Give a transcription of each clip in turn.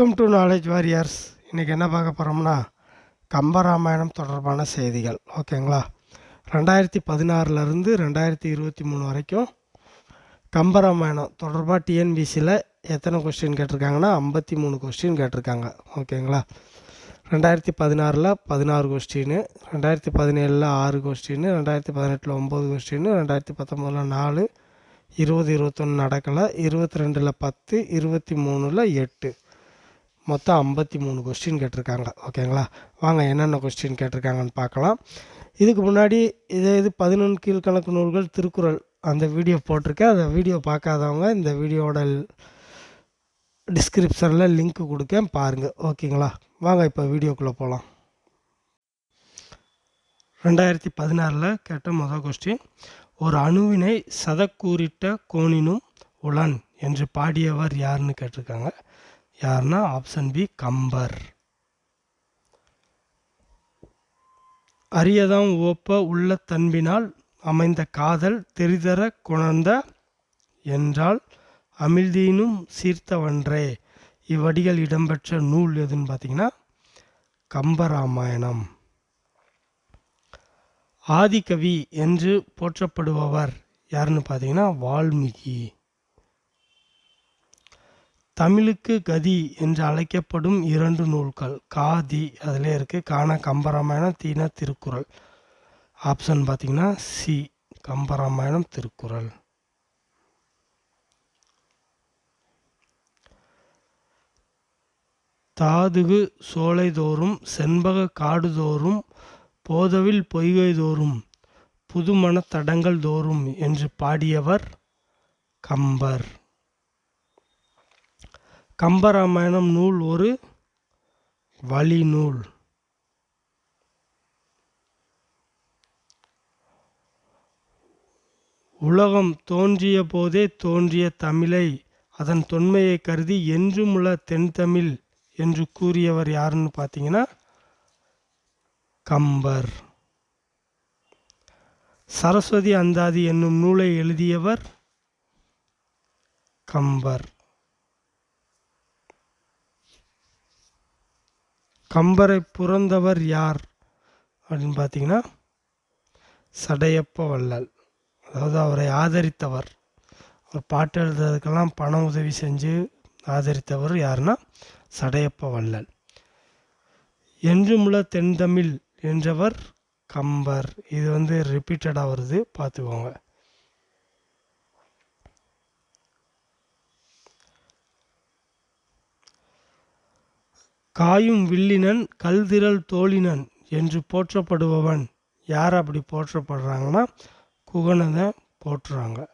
Welcome to knowledge warriors இன்றைக்கி என்ன பார்க்க போகிறோம்னா கம்பராமாயணம் தொடர்பான செய்திகள். ஓகேங்களா ரெண்டாயிரத்தி பதினாறுலேருந்து ரெண்டாயிரத்தி இருபத்தி மூணு வரைக்கும் கம்பராமாயணம் தொடர்பாக டிஎன்பிசியில் எத்தனை கொஸ்டின் கேட்டிருக்காங்கன்னா ஐம்பத்தி மூணு கொஸ்டின் கேட்டிருக்காங்க. ஓகேங்களா ரெண்டாயிரத்தி பதினாறில் பதினாறு கொஸ்டின் ரெண்டாயிரத்தி பதினேழில் ஆறு கொஸ்டின் ரெண்டாயிரத்தி பதினெட்டில் ஒம்பது கொஸ்டின் ரெண்டாயிரத்தி பத்தொம்போதில் நாலு இருபது இருபத்தொன்று நடக்கலை இருபத்தி ரெண்டில் பத்து இருபத்தி மூணில் எட்டு. மொத்தம் ஐம்பத்தி மூணு கொஸ்டின் கேட்டிருக்காங்க. ஓகேங்களா வாங்க என்னென்ன கொஸ்டின் கேட்டிருக்காங்கன்னு பார்க்கலாம். இதுக்கு முன்னாடி இதே இது பதினொன்று கீழ்கணக்கு நூல்கள் திருக்குறள். அந்த வீடியோ போட்டிருக்கேன். அந்த வீடியோ பார்க்காதவங்க இந்த வீடியோவோட டிஸ்கிரிப்ஷனில் லிங்க் கொடுக்கேன். பாருங்கள் ஓகேங்களா வாங்க இப்போ வீடியோக்குள்ளே போகலாம் ரெண்டாயிரத்தி பதினாறில் கேட்ட முதல் கொஸ்டின் ஒரு அணுவினை சதக்கூறிட்ட கோணினும் உளன் என்று பாடியவர் யாருன்னு கேட்டிருக்காங்க. யாருன்னா ஆப்ஷன் பி கம்பர். அரியதாம் ஓப்ப உள்ள தன்பினால் அமைந்த காதல் தெரிதர குணர்ந்த என்றால் அமிழ்தீனும் சீர்த்தவன்றே. இவ்வடிகள் இடம்பெற்ற நூல் எதுன்னு பார்த்தீங்கன்னா கம்பராமாயணம். ஆதிகவி என்று போற்றப்படுபவர் யாருன்னு பார்த்தீங்கன்னா வால்மீகி. தமிழுக்கு கதி என்று அழைக்கப்படும் இரண்டு நூல்கள். காதி அதில் இருக்குது காண கம்பராமாயணம் தீன திருக்குறள். ஆப்ஷன் பார்த்தீங்கன்னா சி. கம்பராமாயணம் திருக்குறள். தாதுகு சோலைதோறும் செண்பக காடுதோறும் போதவில் பொய்கைதோறும் புதுமண தடங்கள் தோறும் என்று பாடியவர் கம்பர். கம்பராமாயணம் நூல் ஒரு வழி நூல் உலகம் தோன்றிய போதே தோன்றிய தமிழை அதன் தொன்மையை கருதி என்றுமுள்ள தென்தமிழ் என்று கூறியவர் யாருன்னு பார்த்தீங்கன்னா கம்பர். சரஸ்வதி அந்தாதி என்னும் நூலை எழுதியவர் கம்பர். கம்பரை புறந்தவர் யார்? அப்படின்னு பார்த்தீங்கன்னா சடையப்ப வள்ளல். அதாவது அவரை ஆதரித்தவர். அவர் பாட்டு எழுதுறதுக்கெல்லாம் பண உதவி செஞ்சு ஆதரித்தவர் யாருன்னா சடையப்ப வள்ளல். என்றுமுள்ள தென்தமிழ் என்றவர் கம்பர். இது வந்து ரிப்பீட்டடாக வருது பார்த்துக்கோங்க காயும் வில்லினன் கல்திரள் தோழினன் என்று போற்றப்படுபவன். யார் அப்படி போற்றப்படுறாங்கன்னா குகனதை போற்றுறாங்க.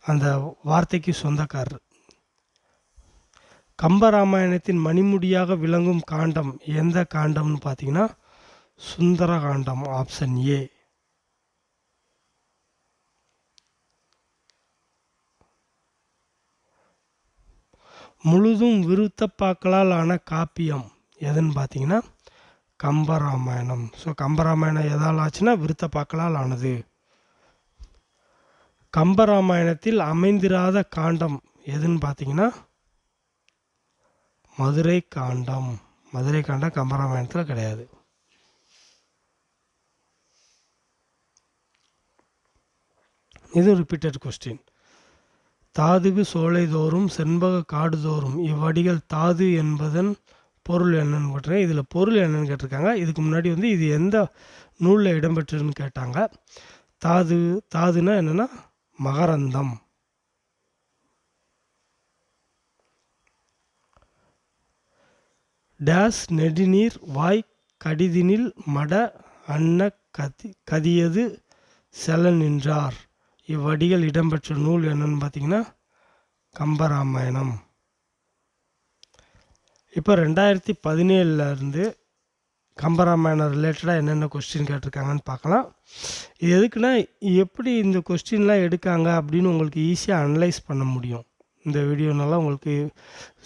அந்த வார்த்தைக்கு சொந்தக்காரர். கம்பராமாயணத்தின் மணிமுடியாக விளங்கும் காண்டம் எந்த காண்டம்னு பார்த்தீங்கன்னா சுந்தர காண்டம் ஆப்ஷன் ஏ. முழுதும் விருத்தப்பாக்களால் ஆன காப்பியம் எதுன்னு பார்த்தீங்கன்னா கம்பராமாயணம். ஸோ கம்பராமாயணம் எதால் ஆச்சுன்னா விருத்தப்பாக்களால் ஆனது கம்பராமாயணத்தில் அமைந்திராத காண்டம் எதுன்னு பார்த்தீங்கன்னா மதுரை காண்டம். மதுரை காண்டம் கம்பராமாயணத்தில் கிடையாது. இது ரிப்பீட்டட் கொஸ்டின் தாதுகு சோலைதோறும் செண்பக காடுதோறும் இவ்வடிகள் தாது என்பதன் பொருள் என்னன்னு கேட்டிருக்கேன். இதில் பொருள் என்னன்னு கேட்டிருக்காங்க. இதுக்கு முன்னாடி வந்து இது எந்த நூலில் இடம்பெற்றுன்னு கேட்டாங்க. தாது தாதுன்னா என்னென்னா மகரந்தம். டேஸ் நெடுநீர் வாய் கடிதினில் மட அன்ன கதி கதியது செல நின்றார். இவ்வடிகள் இடம்பெற்ற நூல் என்னன்னு பார்த்தீங்கன்னா கம்பராமாயணம். இப்போ ரெண்டாயிரத்தி பதினேழுலேருந்து கம்பராமாயணம் ரிலேட்டடாக என்னென்ன கொஸ்டின் கேட்டிருக்காங்கன்னு பார்க்கலாம். இது எதுக்குன்னா எப்படி இந்த கொஸ்டின்லாம் எடுக்காங்க அப்படின்னு உங்களுக்கு ஈஸியாக அனலைஸ் பண்ண முடியும். இந்த வீடியோனால உங்களுக்கு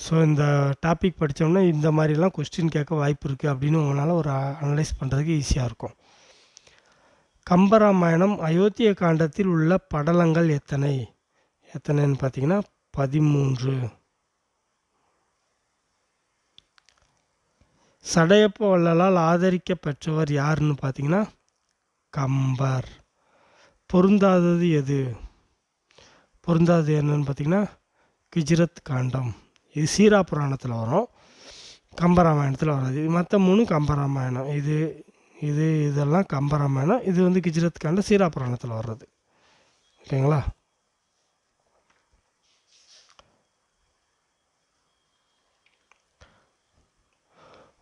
ஸோ இந்த டாபிக் படித்தோம்னா இந்த மாதிரிலாம் கொஸ்டின் கேட்க வாய்ப்பு இருக்குது அப்படின்னு உங்களால் ஒரு அனலைஸ் பண்ணுறதுக்கு ஈஸியாக இருக்கும். கம்பராமாயணம் அயோத்திய காண்டத்தில் உள்ள படலங்கள் எத்தனை? எத்தனைன்னு பார்த்தீங்கன்னா பதிமூன்று. சடையப்ப வள்ளலால் ஆதரிக்க பெற்றவர் யாருன்னு பார்த்தீங்கன்னா கம்பர். பொருந்தாதது எது? பொருந்தாதது என்னன்னு பார்த்தீங்கன்னா குஜராத் காண்டம். இது சீரா புராணத்தில் வரும். கம்பராமாயணத்தில் வராது. இது மற்ற மூணு கம்பராமாயணம். இது இது இதெல்லாம் கம்பராமாயணம். இது வந்து குஜராத் காண்டம் சீரா புராணத்தில் வர்றது. ஓகேங்களா?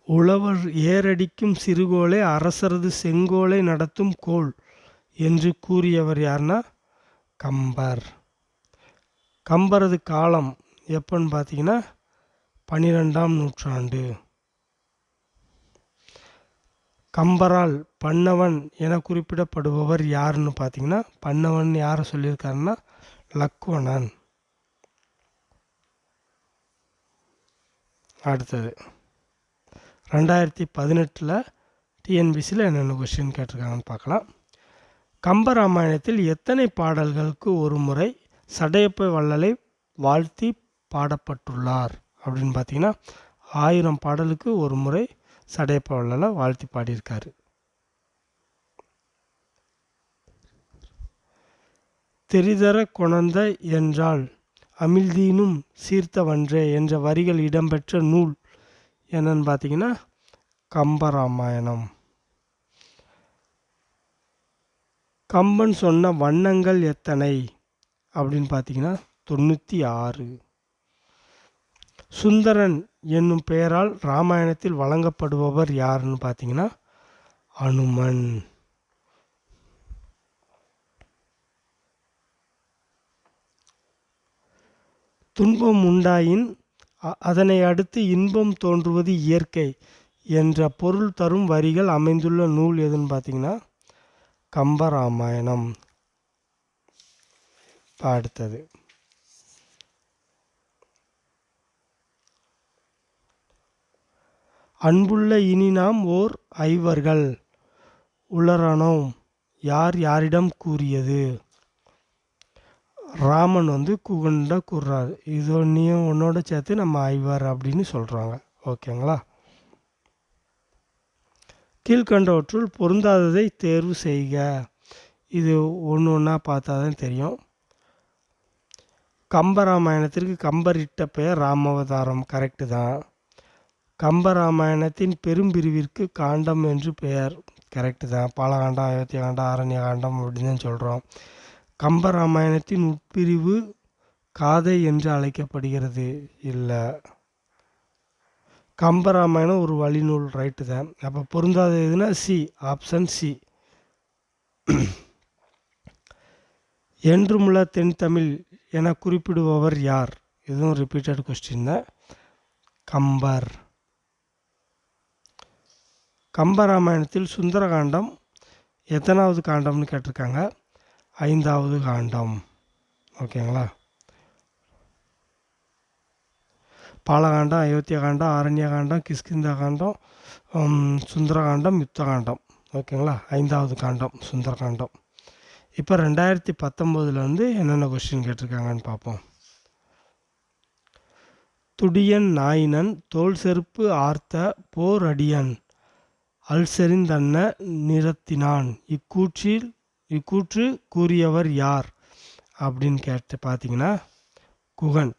உழவர் ஏரடிக்கும் சிறுகோளை அரசரது செங்கோலை நடத்தும் கோல் என்று கூறியவர் யாருன்னா கம்பர். கம்பரது காலம் எப்போன்னு பார்த்தீங்கன்னா பன்னிரெண்டாம் நூற்றாண்டு. கம்பரால் பன்னவன் என குறிப்பிடப்படுபவர் யாருன்னு பார்த்தீங்கன்னா பன்னவன் யாரை சொல்லியிருக்காருன்னா லக்குவணன் அடுத்தது. ரெண்டாயிரத்தி பதினெட்டில் டிஎன்பிசியில் என்னென்ன கொஸ்டின் கேட்டிருக்காங்கன்னு பார்க்கலாம். கம்பராமாயணத்தில் எத்தனை பாடல்களுக்கு ஒரு முறை சடையப்ப வள்ளலை வாழ்த்தி பாடப்பட்டுள்ளார்? அப்படின்னு பார்த்தீங்கன்னா ஆயிரம் பாடலுக்கு ஒரு முறை சடையப்பாவெல்லாம் வாழ்த்தி பாடியிருக்காரு. தெரிதர கொணந்த என்றால் அமிழ்தீனும் சீர்த்தவன்றே என்ற வரிகள் இடம்பெற்ற நூல் என்னன்னு பார்த்தீங்கன்னா கம்பராமாயணம். கம்பன் சொன்ன வண்ணங்கள் எத்தனை அப்படின்னு பார்த்தீங்கன்னா தொண்ணூற்றி ஆறு. சுந்தரன் என்னும் பெயரால் ராமாயணத்தில் வழங்கப்படுபவர் யாருன்னு பார்த்தீங்கன்னா அனுமன். துன்பம் உண்டாயின் அ- அதனை அடுத்து இன்பம் தோன்றுவது இயற்கை என்ற பொருள் தரும் வரிகள் அமைந்துள்ள நூல் எதுன்னு பார்த்தீங்கன்னா கம்பராமாயணம். அடுத்தது. அன்புள்ள இனி நாம் ஓர் ஐவர்கள். உளரனோம் யார் யாரிடம் கூறியது? ராமன் வந்து குகண்ட கூறுறாரு. இது நீ உன்னோட சேர்த்து நம்ம ஐவர் அப்படின்னு சொல்கிறாங்க ஓகேங்களா? கீழ்கண்டவற்றுள் பொருந்தாததை தேர்வு செய்க. இது ஒன்று ஒன்றா பார்த்தா தான் தெரியும். கம்பராமாயணத்திற்கு கம்பர் இட்ட பெயர் ராமாவதாரம். கரெக்டு தான். கம்பராமாயணத்தின் பெரும்பிரிவிற்கு காண்டம் என்று பெயர். கரெக்டு தான். பாலகாண்டம் அயோத்திய காண்டம் ஆரண்ய காண்டம் அப்படின்னு தான் சொல்கிறோம் கம்பராமாயணத்தின் உட்பிரிவு காதை என்று அழைக்கப்படுகிறது. இல்லை. கம்பராமாயணம் ஒரு வழிநூல் ரைட்டு தான். அப்போ பொருந்தாத எதுனா சி ஆப்ஷன் சி என்றுமுள்ள தென்தமிழ் என குறிப்பிடுபவர் யார்? இதுவும் ரிப்பீட்டட் கொஸ்டின் தான். கம்பர். கம்பராமாயணத்தில் சுந்தரகாண்டம் எத்தனாவது காண்டம்னு கேட்டிருக்காங்க? ஐந்தாவது காண்டம். ஓகேங்களா? பாலகாண்டம் அயோத்தியா காண்டம் ஆரண்ய காண்டம் கிஷ்கிந்தா காண்டம் சுந்தரகாண்டம் யுத்தகாண்டம். ஓகேங்களா? ஐந்தாவது காண்டம் சுந்தரகாண்டம். இப்போ ரெண்டாயிரத்தி பத்தொம்போதில் வந்து என்னென்ன கொஸ்டின் கேட்டிருக்காங்கன்னு பார்ப்போம். துடியன் நாயினன் தோல் செருப்பு ஆர்த்த போர் அடியன். அல்செறிந்தன்ன நிறத்தினான். இக்கூற்றில் இக்கூற்று கூறியவர் யார்? அப்படின்னு கேட்டு பார்த்தீங்கன்னா குகன்.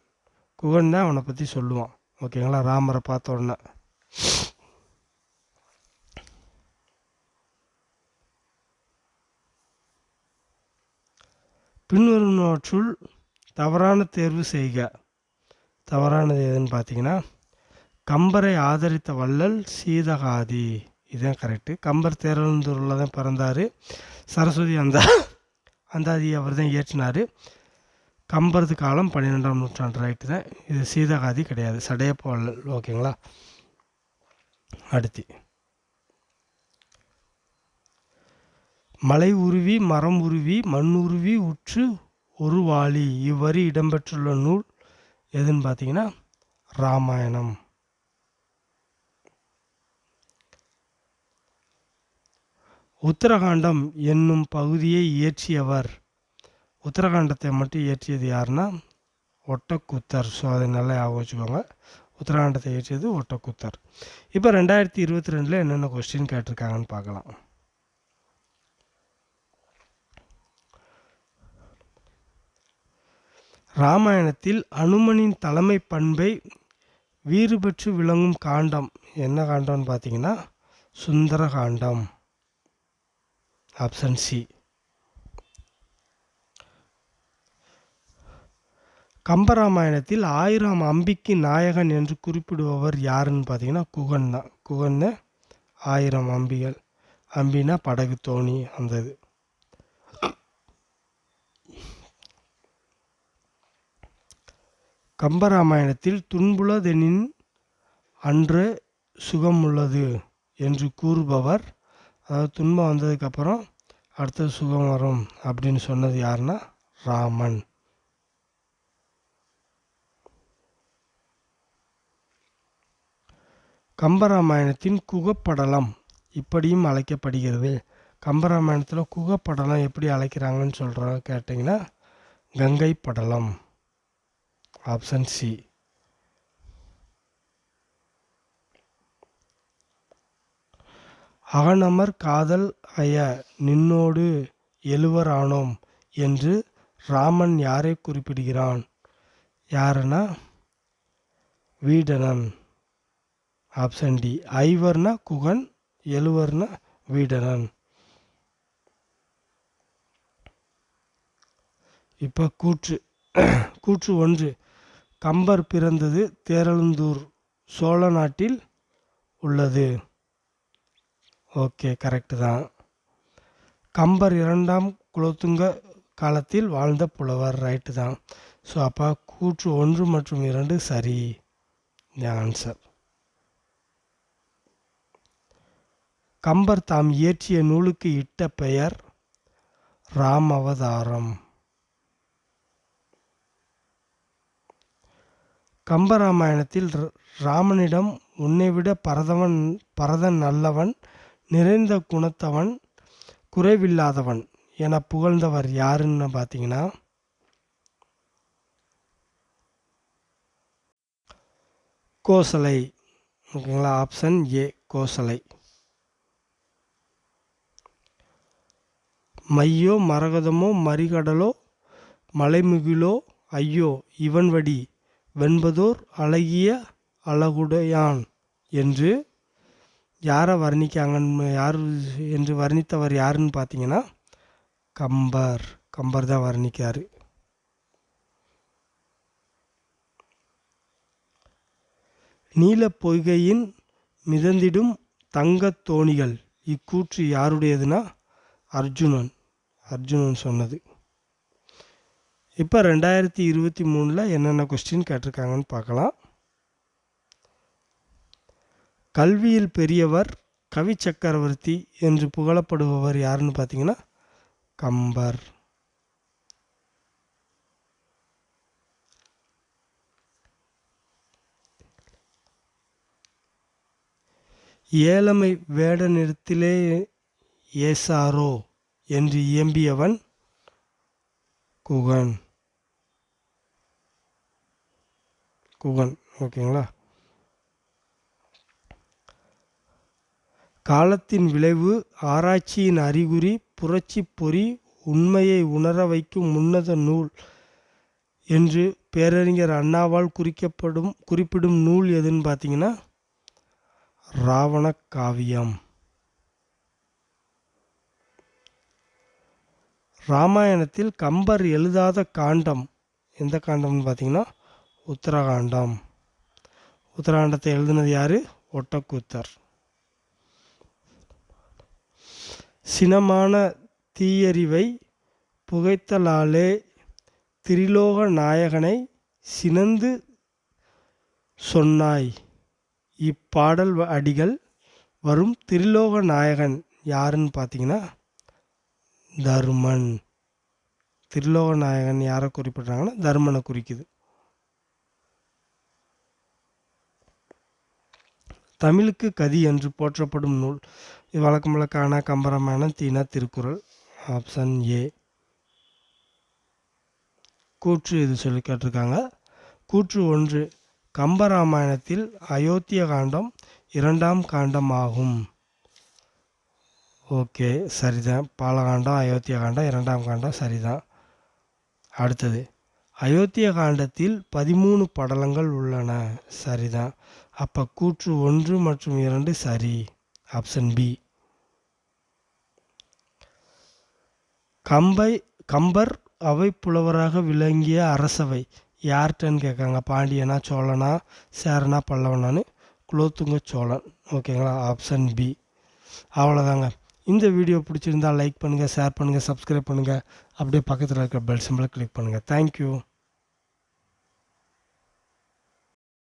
குகன் தான் அவனை பற்றி சொல்லுவான். ஓகேங்களா? ராமரை பார்த்த உடனே. பின்வருவனவற்றுள் தவறான தேர்வு செய்க. தவறானது எதுன்னு பார்த்தீங்கன்னா கம்பரை ஆதரித்த வள்ளல் சீதகாதி. இதுதான் கரெக்டு கம்பர் தேரந்தூரில் தான் பிறந்தார். சரஸ்வதி அந்த அந்தாதி அவர் தான் இயற்றினார். கம்பரது காலம் பன்னிரெண்டாம் நூற்றாண்டு ரைட்டு தான். இது சீதகாதி கிடையாது. சடையப்ப ஓகேங்களா அடுத்து. மலை உருவி மரம் உருவி மண் உருவி உற்று உருவாளி இவ்வரி இடம்பெற்றுள்ள நூல் எதுன்னு பார்த்தீங்கன்னா ராமாயணம். உத்தரகாண்டம் என்னும் பகுதியை இயற்றியவர். உத்தரகாண்டத்தை மட்டும் இயற்றியது யாருன்னா? ஒட்டக்கூத்தர். ஸோ அதை நல்லா ஞாபகம் வச்சுக்கோங்க. உத்தரகாண்டத்தை இயற்றியது ஒட்டக்கூத்தர். இப்போ ரெண்டாயிரத்தி இருபத்தி ரெண்டில் என்னென்ன கொஸ்டின் கேட்டிருக்காங்கன்னு பார்க்கலாம். ராமாயணத்தில் அனுமனின் தலைமை பண்பை வீறு பெற்று விளங்கும் காண்டம். என்ன காண்டம்னு பார்த்தீங்கன்னா? சுந்தர காண்டம் ஆப்ஷன் சி கம்பராமாயணத்தில் ஆயிரம் அம்பிக்கு நாயகன் என்று குறிப்பிடுபவர் யாருன்னு பார்த்தீங்கன்னா குகன் தான். குகன்னு ஆயிரம் அம்பிகள். அம்பினா படகு தோணி அந்த இது. கம்பராமாயணத்தில் துன்புலதெனின் அன்று சுகம் உள்ளது என்று கூறுபவர். அதாவது துன்பம் வந்ததுக்கப்புறம் அடுத்தது சுகம் வரும் அப்படின்னு சொன்னது யாருன்னா ராமன். கம்பராமாயணத்தின் குகப்படலம் இப்படியும் அழைக்கப்படுகிறது. கம்பராமாயணத்தில் குகப்படலம் எப்படி அழைக்கிறாங்கன்னு சொல்கிற கேட்டிங்கன்னா கங்கை படலம் ஆப்ஷன் சி. அகனமர் காதல் அய நின்னோடு எழுவரானோம் என்று ராமன் யாரை குறிப்பிடுகிறான்? யாருன்னா வீடனன். Option D. ஐவர்னா குகன் எழுவர்னா வீடனன். இப்போ கூற்று கூற்று ஒன்று. கம்பர் பிறந்தது தேரழுந்தூர் சோழ நாட்டில் உள்ளது. ஓகே கரெக்டு தான். கம்பர் இரண்டாம் குலோத்துங்க காலத்தில் வாழ்ந்த புலவர் ரைட்டு தான். ஸோ அப்போ கூற்று ஒன்று மற்றும் இரண்டு சரி. ஆன்சர் கம்பர் தாம் இயற்றிய நூலுக்கு இட்ட பெயர் ராம் அவதாரம். கம்பராமாயணத்தில் ர- ராமனிடம் உன்னைவிட பரதவன் பரதன் நல்லவன் நிறைந்த குணத்தவன் குறைவில்லாதவன் என புகழ்ந்தவர் யாருன்னு பார்த்தீங்கன்னா கோசலை. ஓகேங்களா? Option A Kosalai. மையோ மரகதமோ மறிகடலோ மலைமுகிலோ ஐயோ இவன் வடி வெண்பதோர் அழகிய அழகுடையான் என்று யாரை வர்ணிக்காங்கன்னு யார் என்று வர்ணித்தவர் யாருன்னு பார்த்தீங்கன்னா கம்பர். கம்பர் தான் வர்ணிக்கார். நீல பொய்கையின் மிதந்திடும் தங்கத் தோணிகள். இக்கூற்று யாருடையதுன்னா அர்ஜுனன். அர்ஜுனன் சொன்னது. இப்போ ரெண்டாயிரத்தி இருபத்தி மூணில் என்னென்ன கொஸ்டின் கேட்டிருக்காங்கன்னு பார்க்கலாம். கல்வியில் பெரியவர் கவி சக்கரவர்த்தி என்று புகழப்படுபவர் யாருன்னு பார்த்தீங்கன்னா கம்பர். ஏழமை வேடனிடத்திலே ஏசாரோ என்று இயம்பியவன் குகன். குகன் ஓகேங்களா? காலத்தின் விளைவு ஆராய்ச்சியின் அறிகுறி புரட்சி பொறி உண்மையை உணர வைக்கும் உன்னத நூல் என்று பேரறிஞர் அண்ணாவால் குறிக்கப்படும் குறிப்பிடும் நூல் எதுன்னு பார்த்தீங்கன்னா ராவண காவியம் ராமாயணத்தில் கம்பர் எழுதாத காண்டம் எந்த காண்டம்னு பார்த்தீங்கன்னா உத்தரகாண்டம். உத்தரகாண்டத்தை எழுதினது யாரு? ஒட்டக்கூத்தர். சினமான தீயறிவை புகைத்தலாலே திரிலோக நாயகனை சினந்து சொன்னாய். இப்பாடல் அடிகள் வரும் திரிலோக நாயகன் யாருன்னு பார்த்தீங்கன்னா தருமன். திரிலோக நாயகன் யாரை குறிப்பிட்றாங்கன்னா தருமனை குறிக்குது. தமிழுக்கு கதி என்று போற்றப்படும் நூல் வழக்கமுள்ள காணா கம்பராமாயணம் தீனா திருக்குறள் ஆப்ஷன் ஏ கூற்று இது சொல்லி கேட்டிருக்காங்க. கூற்று ஒன்று கம்பராமாயணத்தில் அயோத்திய காண்டம் இரண்டாம் காண்டம் ஆகும் ஓகே சரிதான். பாலகாண்டம் அயோத்திய காண்டம் இரண்டாம் காண்டம் சரிதான். அடுத்தது அயோத்திய காண்டத்தில் பதிமூணு படலங்கள் உள்ளன. சரிதான். அப்போ கூற்று ஒன்று மற்றும் இரண்டு சரி. ஆப்ஷன் பி கம்பை கம்பர் அவை புலவராக விளங்கிய அரசவை. யார்கிட்டன்னு கேட்காங்க பாண்டியனா சோழனா சேரனா பல்லவனான்னு குலோத்துங்க சோழன். ஓகேங்களா? ஆப்ஷன் பி அவ்வளோதாங்க இந்த வீடியோ பிடிச்சிருந்தா லைக் பண்ணுங்கள் ஷேர் பண்ணுங்கள் சப்ஸ்கிரைப் பண்ணுங்கள் அப்படியே பக்கத்தில் இருக்கிற பெல் சிம்பிளை கிளிக் பண்ணுங்கள் தேங்க்யூ